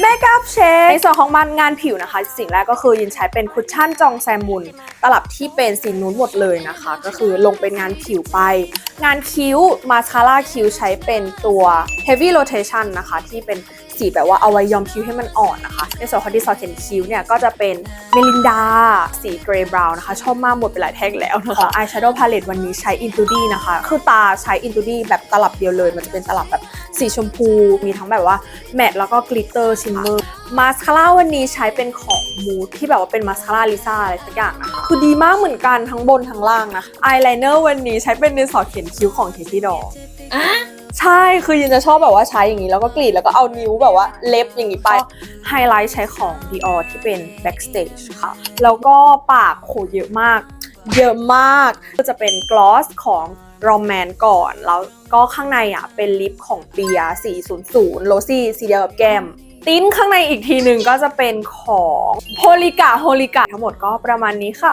เมคอัพเชดในส่วนของมันงานผิวนะคะ สิ่งแรกก็คือยินใช้เป็นคุชชั่นจองแซมมุน ตลับที่เป็นสีนู้นหมดเลยนะคะ ก็คือลงเป็นงานผิวไป งานคิ้วมาสคาร่าคิ้วใช้เป็นตัว heavy rotation นะคะ ที่เป็นสีแบบว่าเอาไว้ย้อมคิ้วให้มันอ่อนนะคะ ในส่วนของดีซอร์เขียนคิ้วเนี่ยก็จะเป็นเมลินดา สีเกรย์บราวน์นะคะ ชอบมากหมดไปหลายแท่งแล้วนะคะอายแชโดว์พาเลตวันนี้ใช้ Into D นะคะ คือตาใช้ Into D แบบตลับเดียวเลย มันจะเป็นตลับแบบ สีชมพู มีทั้งแบบว่าแมตต์แล้วก็กลิตเตอร์ชิมเมอร์มาสคาร่าวันนี้ใช้เป็นของมูดที่แบบว่าเป็นมาสคาร่าลิซ่าอะไรสักอย่างนะคะคือดีมากเหมือนกันทั้งบนทั้งล่างนะอายไลเนอร์วันนี้ใช้เป็นดินสอเขียนคิ้วของเทซี่ดออะใช่ คือยินจะชอบแบบว่าใช้อย่างนี้ แล้วก็กรีดแล้วก็เอานิ้วแบบว่าเล็บอย่างนี้ไป ไฮไลท์ใช้ของ Dior ที่เป็น Backstage ค่ะ แล้วก็ปากโหเยอะมาก เยอะมาก ก็จะเป็นกลอสของ รอมแมนก่อน แล้วก็ข้างในอะเป็นลิปของเปีย400โรซี่สีเดียวกับแก้มติ้นข้างในอีกทีหนึ่งก็จะเป็นของโฮลิกาโฮลิกาทั้งหมดก็ประมาณนี้ค่ะ